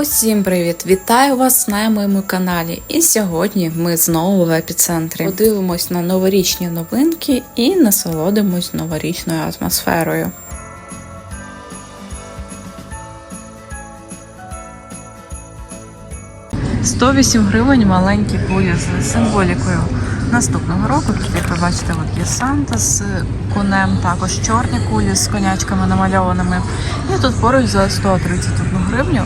Усім привіт! Вітаю вас на моєму каналі. І сьогодні ми знову в епіцентрі. Подивимось на новорічні новинки і насолодимось новорічною атмосферою. «108 гривень маленькі кулі з символікою наступного року. Тут, як ви бачите, от є Санта з конем, також чорні кулі з конячками намальованими. І тут поруч за 131 гривню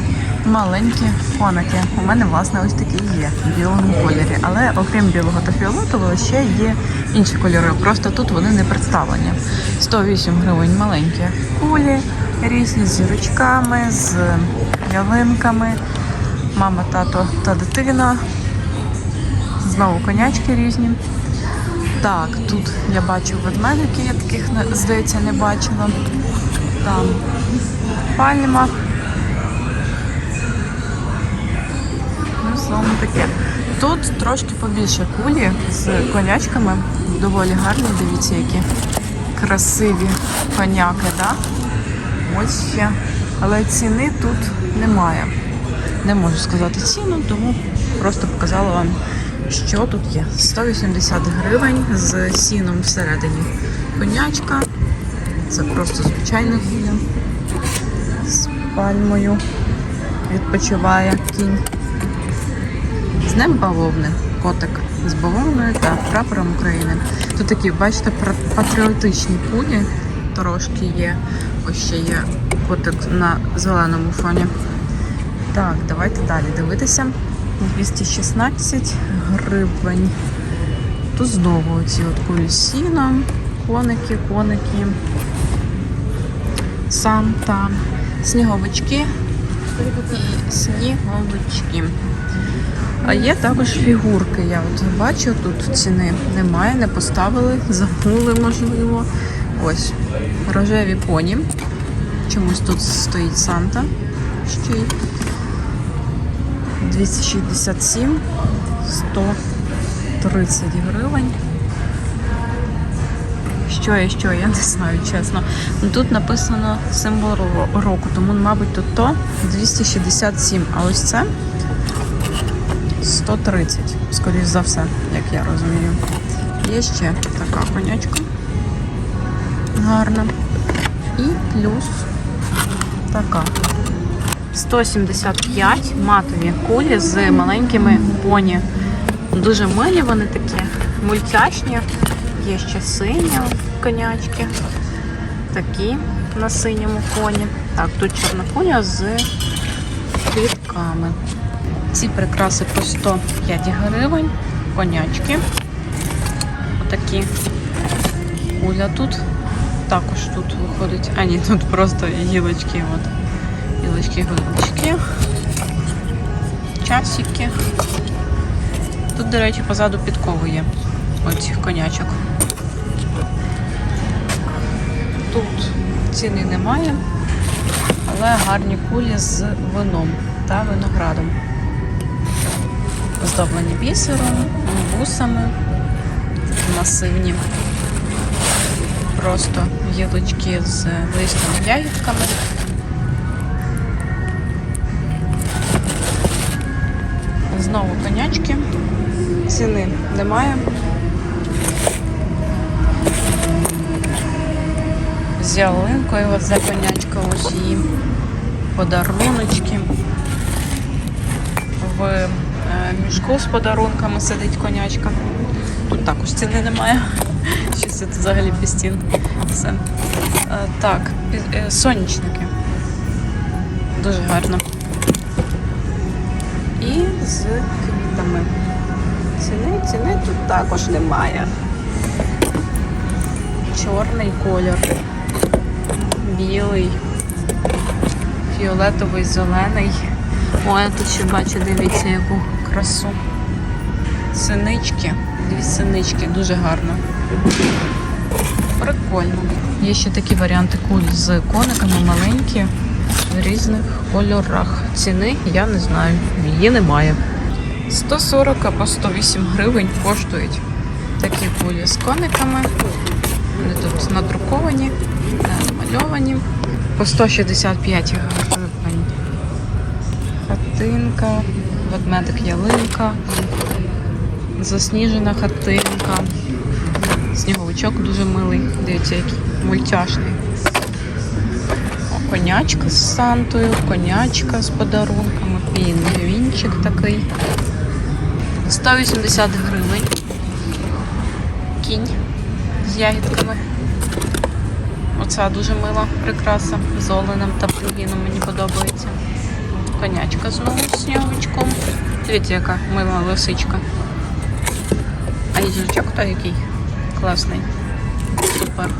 маленькі коники. У мене, власне, ось такі є в білому кольорі. Але окрім білого та фіолетового, ще є інші кольори. Просто тут вони не представлені. 108 гривень маленькі кулі, різні з зірочками, з ялинками. Мама, тато та дитина. Знову конячки різні. Так, тут я бачу ведмедики, я таких, здається, не бачила. Там пальма. Ну, словом таке. Тут трошки побільше кулі з конячками. Доволі гарні, дивіться, які красиві коняки, да? Ось ще. Але ціни тут немає. Не можу сказати ціну, тому просто показала вам, що тут є. 180 гривень з сіном всередині. Конячка. Це просто звичайна куля. З пальмою відпочиває кінь. З ним бавовни, котик з бавовною та прапором України. Тут такі, бачите, патріотичні кулі трошки є. Ось ще є котик на зеленому фоні. Так, давайте далі дивитися. 216 гривень. Тут знову ці от кулі коники, коники, Санта, сніговички і сніговички. А є також фігурки. Я от бачу, тут ціни немає, не поставили, забули, можливо. Ось рожеві поні. Чомусь тут стоїть Санта. Ще й 267, 130 гривень. Що і що, я не знаю, чесно. Ну, Тут написано символ року, тому, мабуть, тут то 267, а ось це 130, скоріш за все, як я розумію. Є ще така конячка. Гарна. І плюс така. 175 матові кулі з маленькими поні. Дуже милі вони такі, мультяшні. Є ще сині конячки. Такі на синьому фоні. Так, тут чорна куня з квітками. Ці прикраси по 105 гривень. Конячки. Отакі. Куля тут. Також тут виходить. А ні, тут просто гілочки. От. Гілочки, гілочки. Часики. Тут, до речі, позаду підкови є. Оцих конячок. Тут ціни немає, але гарні кулі з вином та виноградом. Оздоблені бісером, бусами, масивні. Просто гілочки з листями ягідками. Знову конячки. Ціни немає. Ялинкою от за конячка ось її подаруночки. В е, мішку з подарунками сидить конячка. Тут також ціни немає. Що це взагалі пістін. Все. Е, так, е, сонячники. Дуже гарно. І з квітами. Ціни, ціни тут також немає. Чорний колір, білий, фіолетовий, зелений. О, я тут ще бачу, дивіться, яку красу. Синички. Дві синички, дуже гарно. Прикольно. Є ще такі варіанти куль з кониками маленькі в різних кольорах. Ціни я не знаю, її немає. 140 або 108 гривень коштують такі кулі з кониками. Вони тут надруковані, намальовані. По 165 гривень хатинка, ведмедик ялинка, засніжена хатинка. Сніговичок дуже милий. Дивіться, який мультяшний. О, конячка з Сантою, конячка з подарунками, пінгвінчик такий. 180 гривень. Кінь ягідками. Оця дуже мила прикраса з оленем та плюгіном мені подобається. Конячка знову з сніговичком. Дивіться, яка мила лисичка. А їжачок то який? Класний. Супер.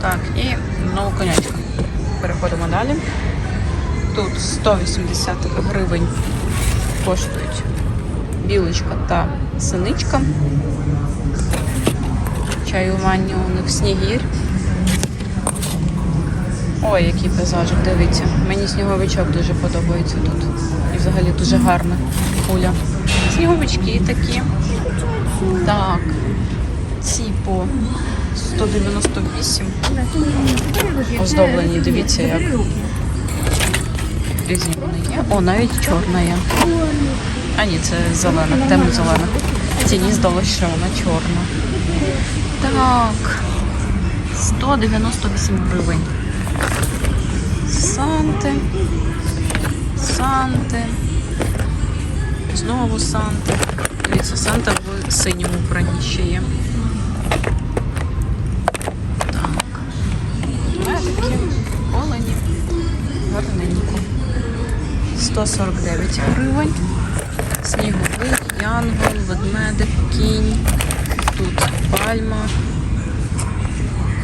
Так, і знову конячка. Переходимо далі. Тут 180 гривень коштують білочка та синичка. Чаювання у них снігір. Ой, який пейзажик, дивіться. Мені сніговичок дуже подобається тут. І взагалі дуже гарна куля. Сніговички такі. Так. Ці по 198. Оздоблені, дивіться, як різні вони є. О, навіть чорна є. А ні, це зелена, темно-зелена. Ціні здалося, що вона чорна. Так. 198 гривень. Санти. Санти. Знову Санти. Дивіться, Санта в синьому вбранні ще є. Так. Медики, олені. Гарненько. 149 гривень. Сніговий, янгол, ведмедик, кінь. Тут пальма,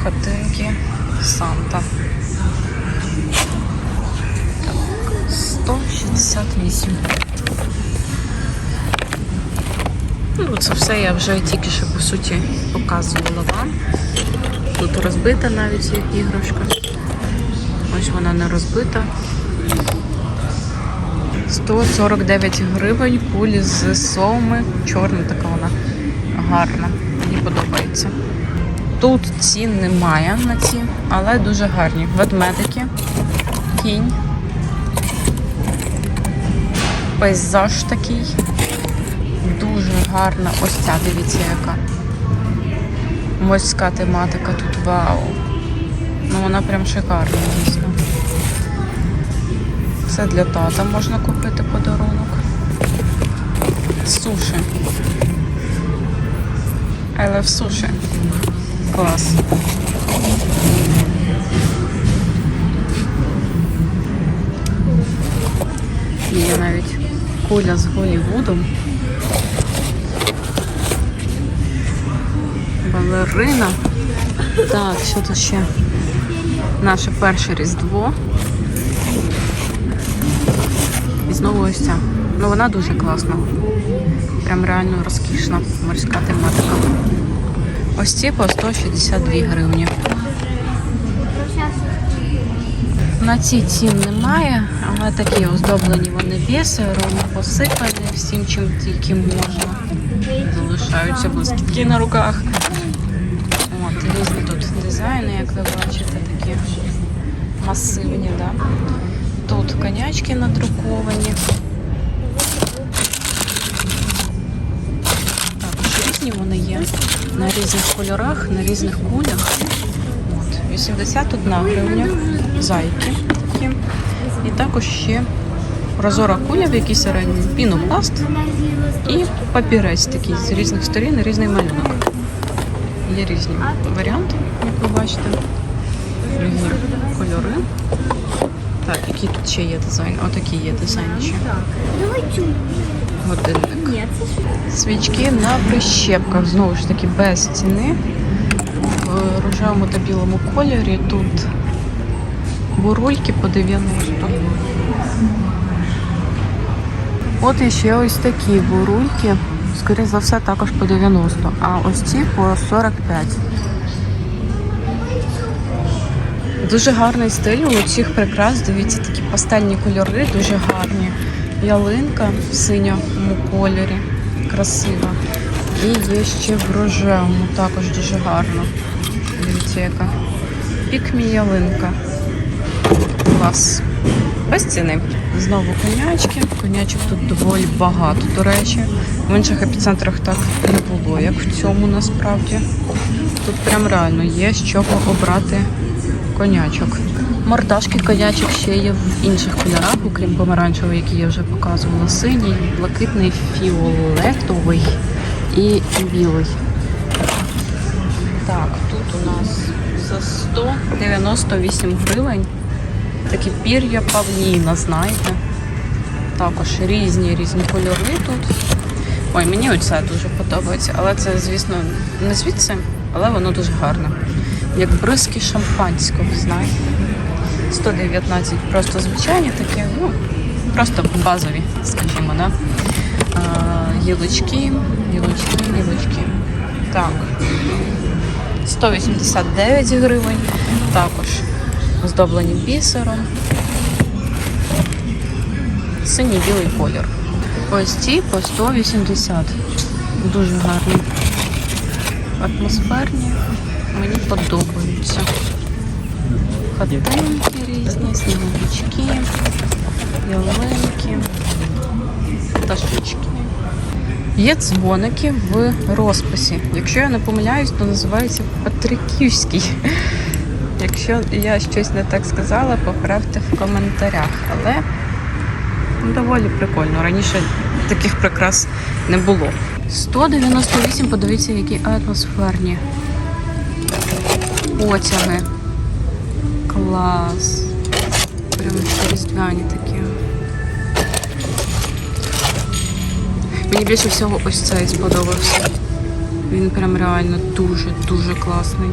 хатинки, Санта. 168. Ну, це все я вже тільки що по суті показувала вам. Тут розбита навіть іграшка. Ось вона не розбита. 149 гривень кулі з соми. Чорна така вона гарна. Мені подобається. Тут цін немає на ці, але дуже гарні. Ведмедики, кінь. Пейзаж такий. Дуже гарна. Ось ця, дивіться, яка. Морська тематика тут вау. Ну вона прям шикарна, дійсно. Це для тата можна купити подарунок. Суші. I love суші. Клас. Є навіть куля з Голлівудом. Балерина. Так, що тут ще? Наше перше Різдво. І знову ось ця. Ну вона дуже класна. Прям реально розкішна морська тематика. Ось ці по 162 гривні. На ці цін немає, але такі оздоблені вони бісером, посипані всім, чим тільки можна. Залишаються блискітки на руках. От, різні тут дизайни, як ви бачите, такі масивні, да? Тут конячки надруковані. Також різні вони є на різних кольорах, на різних кулях. От, 81 гривня. Зайки такі. І також ще прозора куля, в якій середній пінопласт і папірець такий з різних сторін, різний малюнок. Є різні варіанти, як ви бачите. Різні кольори. Так, які тут ще є дизайн? Отакі є дизайн ще. Годинник. Свічки на прищепках, знову ж таки, без ціни. В рожевому та білому кольорі тут бурульки по 90. От іще ось такі бурульки. Скоріше за все, також по 90, а ось ці по 45. Дуже гарний стиль у цих прикрас. Дивіться, такі пастельні кольори, дуже гарні. Ялинка в синьому кольорі, красива. І є ще в рожевому, також дуже гарно. Дивіться, яка. Пікмі ялинка. Клас. Без ціни. Знову конячки. Конячок тут доволі багато, до речі. В інших епіцентрах так не було, як в цьому насправді. Тут прям реально є з чого обрати конячок. Мордашки конячок ще є в інших кольорах, окрім помаранчевого, який я вже показувала. Синій, блакитний, фіолетовий і білий. Так, тут у нас за 198 гривень. Такі пір'я павліна, знаєте. Також різні різні кольори тут. Ой, мені оце дуже подобається, але це, звісно, не звідси, але воно дуже гарне. Як бризки шампанського, знаєте. 119 просто звичайні такі, ну, просто базові, скажімо, да? А, гілочки, гілочки, гілочки. Так. 189 гривень. Також оздоблені бісером. Синій білий колір. Ось ці по 180. Дуже гарні. Атмосферні. Мені подобаються. Хатинки різні, сніговички, ялинки, пташечки. Є дзвоники в розписі. Якщо я не помиляюсь, то називається Патриківський. Якщо я щось не так сказала, поправте в коментарях. Але ну, доволі прикольно. Раніше таких прикрас не було. 198, подивіться, які атмосферні потяги. Клас. Прям різдвяні такі. Мені більше всього ось цей сподобався. Він прям реально дуже-дуже класний.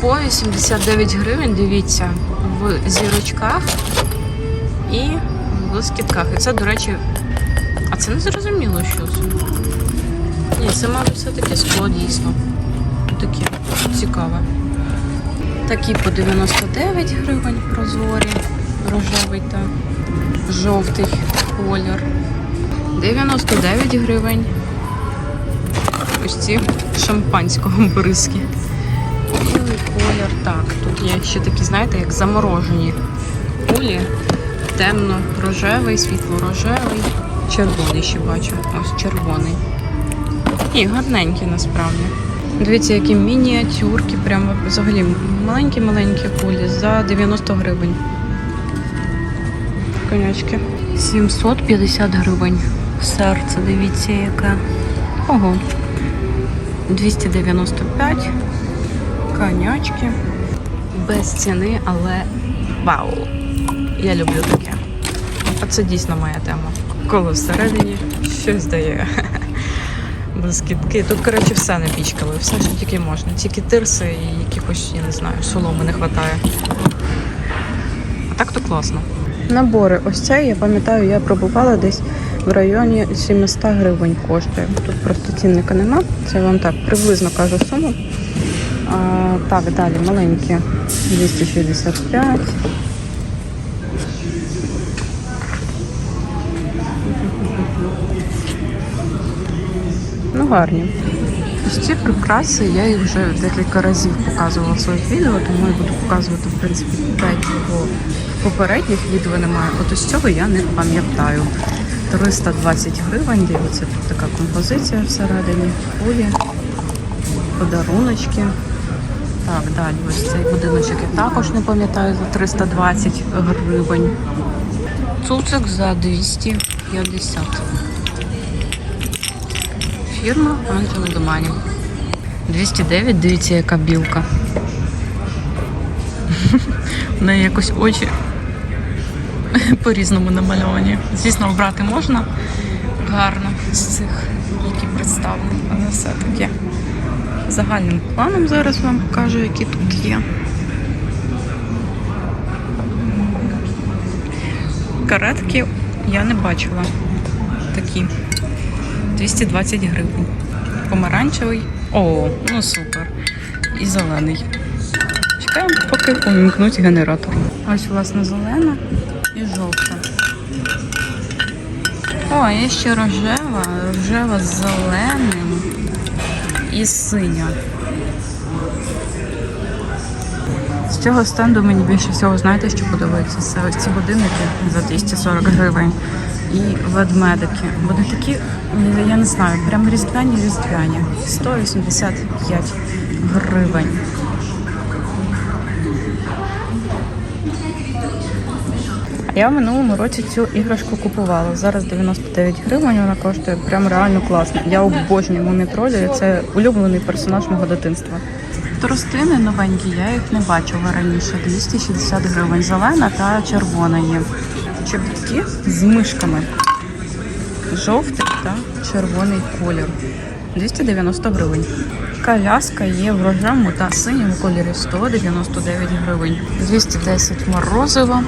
По 89 гривень, дивіться, в зірочках і в блискітках. І це, до речі, а це не зрозуміло, що це. Ні, це, мабуть, все-таки скло дійсно. Таке цікаве. Такі по 99 гривень прозорі, рожевий та жовтий колір. 99 гривень. Ось ці шампанського бризки. Білий колір. Так, тут є ще такі, знаєте, як заморожені кулі. Темно-рожевий, світло-рожевий, червоний ще бачу. Ось червоний. І гарненькі насправді. Дивіться, які мініатюрки, прямо взагалі маленькі-маленькі кулі за 90 гривень. Конячки. 750 гривень. Серце, дивіться, яке. Ого. 295. Конячки. Без ціни, але вау! Я люблю таке. А це дійсно моя тема. Коли всередині щось дає. Блискітки. Тут, коротше, все напічкали, все, що тільки можна. Тільки тирси і якихось, я не знаю, соломи не вистачає. А так то класно. Набори, ось цей, я пам'ятаю, я пробувала десь в районі 700 гривень коштує. Тут просто цінника нема. Це вам так приблизно кажу суму. А, так, далі маленькі 265. Ну, гарні. Ось ці прикраси я їх вже декілька разів показувала в своїх відео, тому я буду показувати, в принципі, 5 його попередніх відео немає. От ось цього я не пам'ятаю. 320 гривень, дивіться, тут така композиція всередині, кулі, подаруночки. Так, далі ось цей будиночок я також не пам'ятаю за 320 гривень. Цуцик за 250. Фірма Анджело Домані. 209, дивіться, яка білка. В неї якось очі по-різному намальовані. Звісно, обрати можна гарно з цих, які представлені, але все-таки загальним планом зараз вам покажу, які тут є. Каретки я не бачила такі. 220 гривень. Помаранчевий. О, ну супер. І зелений. Чекаємо, поки увімкнуть генератор. Ось, власне, зелена і жовта. О, є ще рожева, рожева з зеленим і синя. З цього стенду мені більше всього, знаєте, що подобається? Це ось ці годинники за 240 гривень. І ведмедики. Вони такі, я не знаю, прям різдвяні різдвяні. 185 гривень. Я в минулому році цю іграшку купувала. Зараз 99 гривень. Вона коштує прям реально класно. Я обожнюю мумітролі. Це улюблений персонаж мого дитинства. Тростини новенькі, я їх не бачила раніше. 260 гривень. Зелена та червона є. Чобітки з мишками. Жовтий та червоний колір. 290 гривень. Коляска є в рожевому та синьому кольорі 199 гривень. 210 морозива.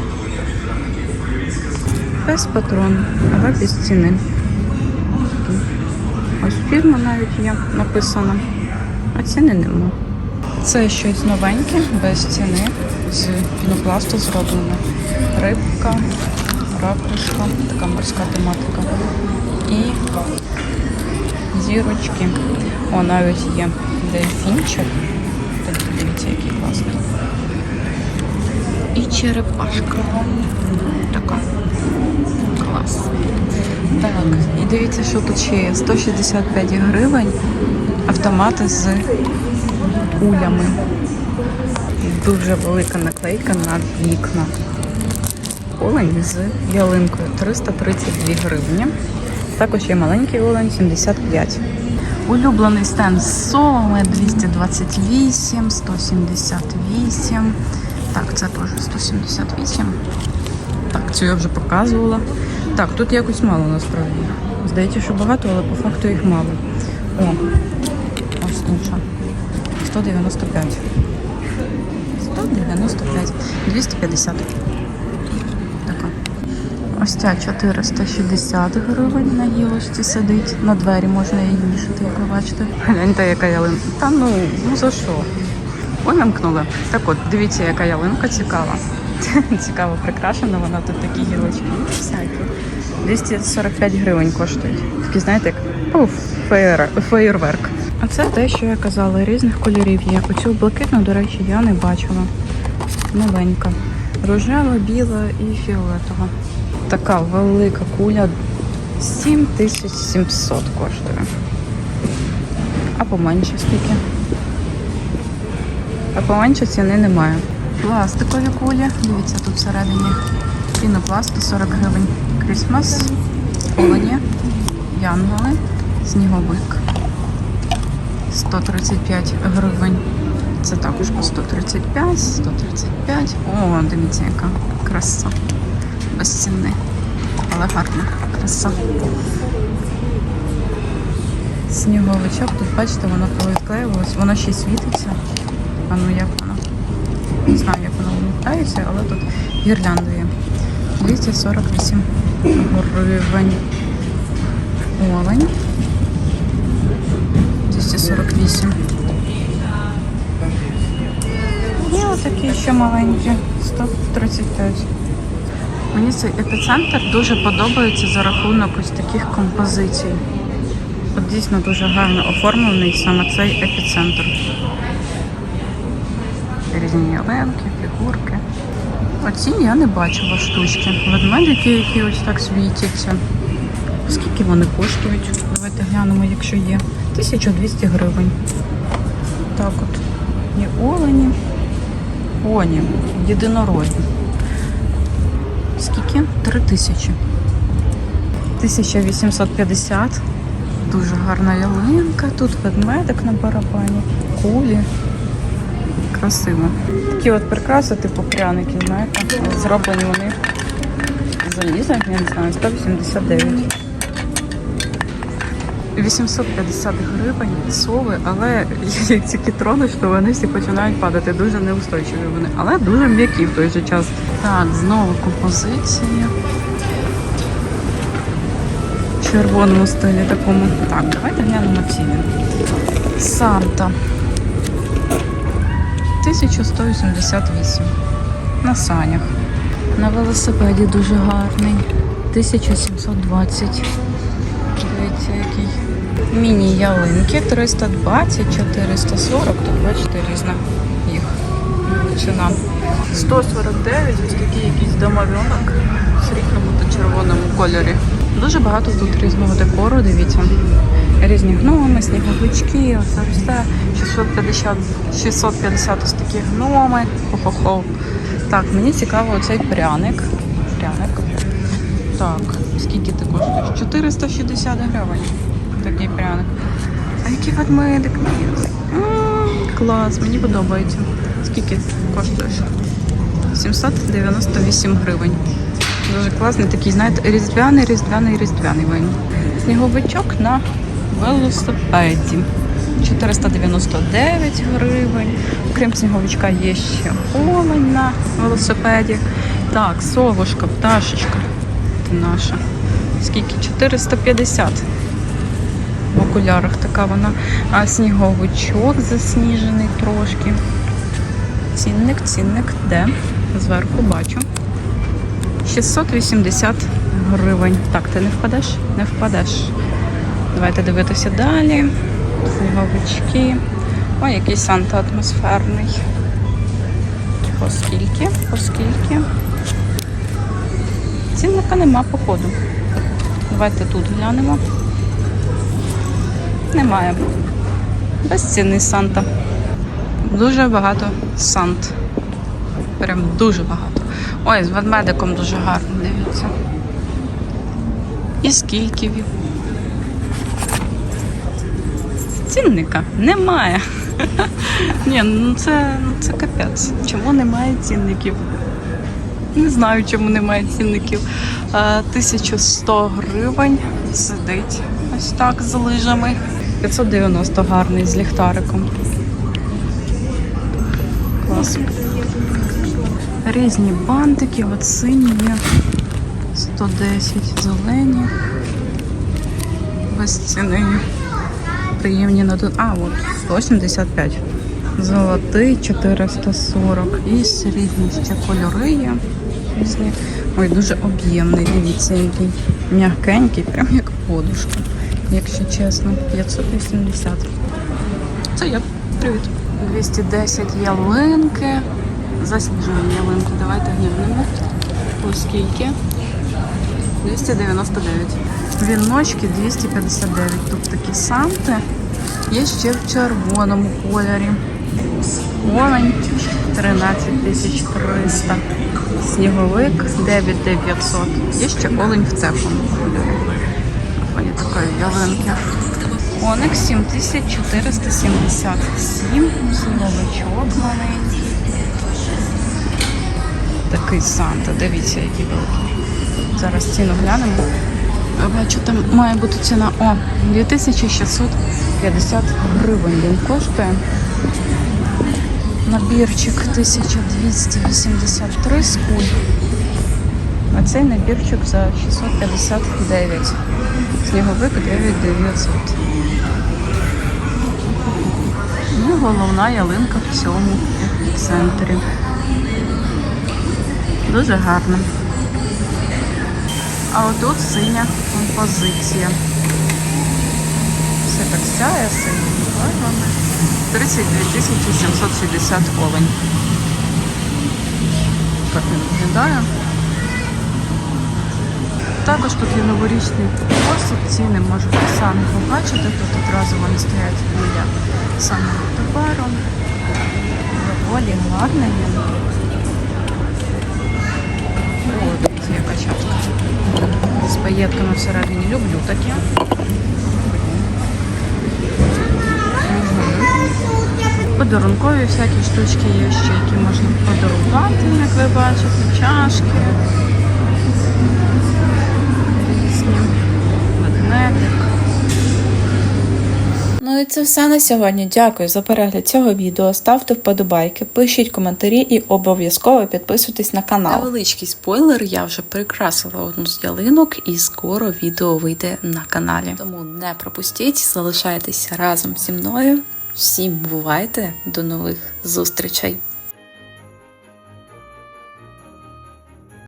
Без патрон, але без ціни. Ось фірма навіть є написана, а ціни нема. Це щось новеньке, без ціни, з пінопласту зроблено. Рибка, ракушка, така морська тематика. І зірочки. О, навіть є дельфінчик. Дивіться, який класний. І черепашка. Така. Клас. Так, і дивіться, що тут ще є. 165 гривень. Автомати з кулями. Дуже велика наклейка на вікна. Олень з ялинкою 332 гривні. Також є маленький олень 75. Улюблений стенд з соломи 228, 178. Так, це теж 178. Так, цю я вже показувала. Так, тут якось мало насправді. Здається, що багато, але по факту їх мало. О, ось інша. 195. 195. 250. Ось ця 460 гривень на гілочці сидить. На двері можна її вішати, як ви бачите. Гляньте, яка ялинка. Та ну, ну за що? Ой, намкнули. Так от, дивіться, яка ялинка цікава. Цікаво прикрашена, вона тут такі гілочки всякі. 245 гривень коштують. Такі, знаєте, як пуф, феєр, феєрверк. А це те, що я казала, різних кольорів є. Оцю блакитну, до речі, я не бачила. Новенька. Рожева, біла і фіолетова. Така велика куля 7700 коштує. А поменше скільки? А поменше ціни немає. Пластикові кулі. Дивіться, тут всередині пінопласту 40 гривень. Крісмас, олені, янголи, сніговик. 135 гривень. Це також по 135, 135. О, дивіться, яка краса. Без ціни. Але гарна краса. Сніговичок, тут бачите, воно повідклеювалось, воно ще світиться. А ну як воно? Не знаю, як воно вмикається, але тут гірлянда є. 248 гривень. Олень. 248. І отакі ще маленькі. 135. Мені цей епіцентр дуже подобається за рахунок ось таких композицій. От дійсно дуже гарно оформлений саме цей епіцентр. Різні ялинки, фігурки. Оці я не бачила штучки. Ведмедики, які ось так світяться. Скільки вони коштують? Давайте глянемо, якщо є. 1200 гривень. Так от. Є олені. Оні, єдинорогі. Скільки? 3000. 1850. Дуже гарна ялинка. Тут ведмедик на барабані. Кулі. Красиво. Такі от прикраси, типу пряники, знаєте. Зроблені вони заліза, я не знаю, 189. 850 гривень сови, але як тільки тронеш, то вони всі починають падати. Дуже неустойчиві вони, але дуже м'які в той же час. Так, знову композиції. В червоному стилі такому. Так, давайте глянемо ціни. Санта. 1188 на санях. На велосипеді дуже гарний. 1720. Дивіться, який. Міні-ялинки 320, 440. Тут бачите різна їх ціна. 149, ось такий якийсь домовенок в срібному та червоному кольорі. Дуже багато тут різного декору, дивіться. Різні гноми, сніговички, оце все. 650, 650 ось такі гноми. Хо-хо-хо. Так, мені цікаво оцей пряник. Пряник. Так, скільки ти коштуєш? 460 гривень. Такий пряник. А який ведмедик? Клас, мені подобається. Скільки коштуєш? 798 гривень. Дуже класний такий, знаєте, різдвяний, різдвяний, різдвяний вин. Сніговичок на велосипеді. 499 гривень. Окрім сніговичка є ще олень на велосипеді. Так, совушка, пташечка. Це наша. Скільки? 450 в окулярах така вона. А сніговичок засніжений трошки. Цінник, цінник, де? Зверху бачу. 680 гривень. Так, ти не впадеш? Не впадеш. Давайте дивитися далі. Сніговички. Ой, який Санта атмосферний. Оскільки? Оскільки? Цінника нема, походу. Давайте тут глянемо. Немає. Безцінний Санта. Дуже багато Сант. Прям дуже багато. Ой, з ведмедиком дуже гарно, дивіться. І скільки він? Цінника немає. Ні, ну це, ну це капець. Чому немає цінників? Не знаю, чому немає цінників. Е, 1100 гривень сидить ось так з лижами. 590 гарний з ліхтариком. Клас. Різні бантики, от сині є. 110 зелені. Без ціни. Приємні на тут. А, от 175. Золотий 440. І ще кольори є. Різні. Ой, дуже об'ємний, дивіться, який м'якенький, прям як подушка, якщо чесно. 580. Це я. Привіт. 210 ялинки. Засніжені ялинки. Давайте глянемо. Оскільки? 299. Віночки 259. Тут такі санти. Є ще в червоному кольорі. Олень 13 300. Сніговик 9900. Є ще олень в теплому кольорі. Такої ялинки. Оникс 7477. Сніговичок маленький. Такий Санта. Дивіться, який великий. Зараз ціну глянемо. Бачу, там має бути ціна. О, 2650 гривень він коштує. Набірчик 1283 з куль. А цей набірчик за 659. Сніговик 9900. Ну, головна ялинка в цьому центрі. Дуже гарно. А отут синя композиція. Все так сяє синіми барвами. 32 760 олень. Так він виглядає. Також тут є новорічний посуд, ціни можете самі побачити. Тут одразу вони стоять біля самого товару. Доволі гарний він. О, дивіться, яка чашка. З паєтками всередині люблю такі. Подарункові всякі штучки є ще, які можна подарувати, як ви бачите, чашки. Ведмедик. Ну і це все на сьогодні. Дякую за перегляд цього відео. Ставте вподобайки, пишіть коментарі і обов'язково підписуйтесь на канал. Невеличкий спойлер, я вже прикрасила одну з ялинок і скоро відео вийде на каналі. Тому не пропустіть, залишайтеся разом зі мною. Всім бувайте, до нових зустрічей!